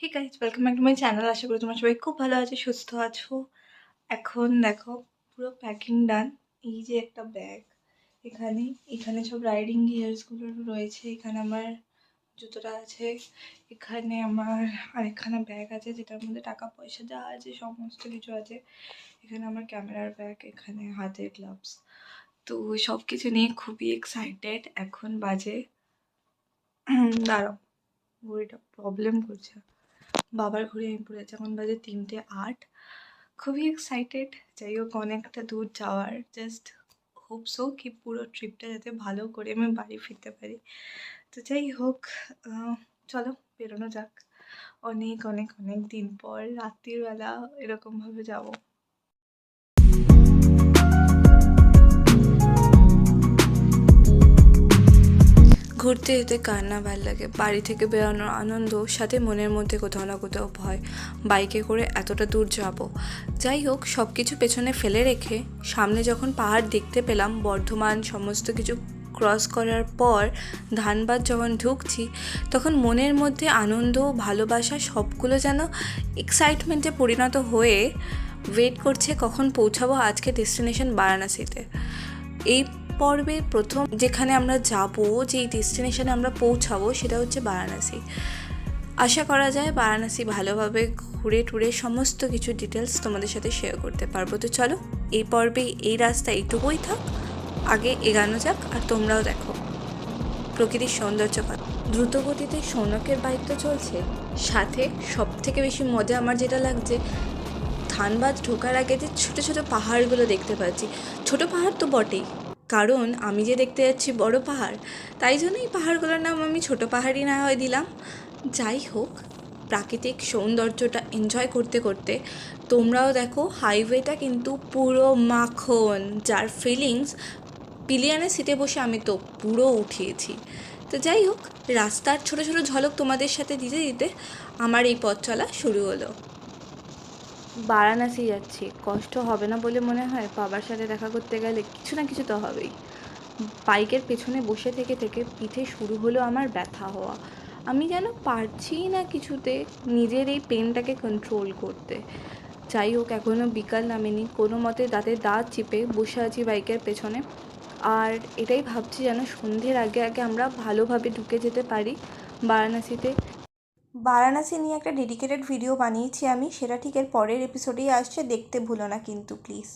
Hey guys welcome back to my channel আশা করি তোমার সবাই খুব ভালো আছো, সুস্থ আছো। এখন দেখো, পুরো প্যাকিং ডান এই যে একটা ব্যাগ এখানে এখানে সব রাইডিং গিয়ার্সগুলো রয়েছে। এখানে আমার জুতোটা আছে, এখানে আমার আরেকখানা ব্যাগ আছে, যেটার মধ্যে টাকা, পয়সা যা আছে, সমস্ত কিছু আছে। এখানে আমার ক্যামেরার ব্যাগ এখানে হাতের গ্লাভস তো সব কিছু নিয়ে খুবই এক্সাইটেড এখন বাজে দাঁড়াও ঘড়িটা প্রবলেম করছে। বাবার ঘুরে আমি পড়েছি এখন বাজে তিনটে আট, খুবই এক্সাইটেড যাই হোক অনেকটা দূর যাওয়ার। জাস্ট হোপসো কি পুরো ট্রিপটা যাতে ভালো করে আমি বাড়ি ফিরতে পারি। তো যাই হোক চলো, বেরোনো যাক। অনেক অনেক অনেক দিন পর রাত্রিবেলা এরকমভাবে যাব। ঘুরতে যেতে কার না ভালো লাগে। বাড়ি থেকে বেরোনোর আনন্দ, সাথে মনের মধ্যে কোথাও না কোথাও ভয়। বাইকে করে এতটা দূর যাব। যাই হোক সব কিছু পেছনে ফেলে রেখে সামনে যখন পাহাড় দেখতে পেলাম, বর্ধমান সমস্ত কিছু ক্রস করার পর ধানবাদ যখন ঢুকছি, তখন মনের মধ্যে আনন্দ, ভালোবাসা সবগুলো যেন এক্সাইটমেন্টে পরিণত হয়ে ওয়েট করছে কখন পৌঁছাবো আজকে ডেস্টিনেশন বারাণসীতে। এই পর্বে প্রথম যেখানে আমরা যাব, যেই ডেস্টিনেশনে আমরা পৌঁছাবো সেটা হচ্ছে বারাণসী। আশা করা যায় বারাণসী ভালোভাবে ঘুরে টুরে সমস্ত কিছু ডিটেলস তোমাদের সাথে শেয়ার করতে পারব। তো চলো, এই পর্বে এই রাস্তা এইটুকুই থাক, আগে এগানো যাক আর তোমরাও দেখো। প্রকৃতির সৌন্দর্য দ্রুত গতিতে সৌনকের বাইক তো চলছে। সাথে সব থেকে বেশি মজা আমার যেটা লাগছে ধানবাদ ঢোকার আগে যে ছোটো ছোটো পাহাড়গুলো দেখতে পাচ্ছি। ছোটো পাহাড় তো বটেই কারণ আমি যে দেখতে যাচ্ছি বড় পাহাড়, তাই জন্য এই পাহাড়গুলোর নাম আমি ছোটো পাহাড়ই না হয় দিলাম। যাই হোক, প্রাকৃতিক সৌন্দর্যটা এনজয় করতে করতে তোমরাও দেখো হাইওয়েটা কিন্তু পুরো মাখন, যার ফিলিংস পিলিয়ানের সিটে বসে আমি তো পুরো উঠিয়েছি। তো যাই হোক, রাস্তার ছোটো ছোটো ঝলক তোমাদের সাথে দিতে দিতে আমার এই পথ চলা শুরু হলো। বারাণসী যাচ্ছি। কষ্ট হবে না বলে মনে হয়? বাবার সাথে দেখা করতে গেলে কিছু না কিছু তো হবেই। বাইকের পেছনে বসে থেকে থেকে পিঠে শুরু হলো আমার ব্যথা হওয়া। আমি যেন পারছি না কিছুতে নিজের এই পেনটাকে কন্ট্রোল করতে। যাই হোক এখনও বিকাল নামেনি। কোনো মতে দাঁতে দাঁত চিপে বসে আছি বাইকের পেছনে। আর এটাই ভাবছি যেন সন্ধ্যের আগে আগে আমরা ভালোভাবে ঢুকে যেতে পারি বারাণসীতে। বারাণসী নিয়ে একটা ডেডিকেটেড ভিডিও বানিয়েছি আমি। সেটা ঠিক এর পরের এপিসোডেই আসছে। দেখতে ভুলো না কিন্তু প্লিজ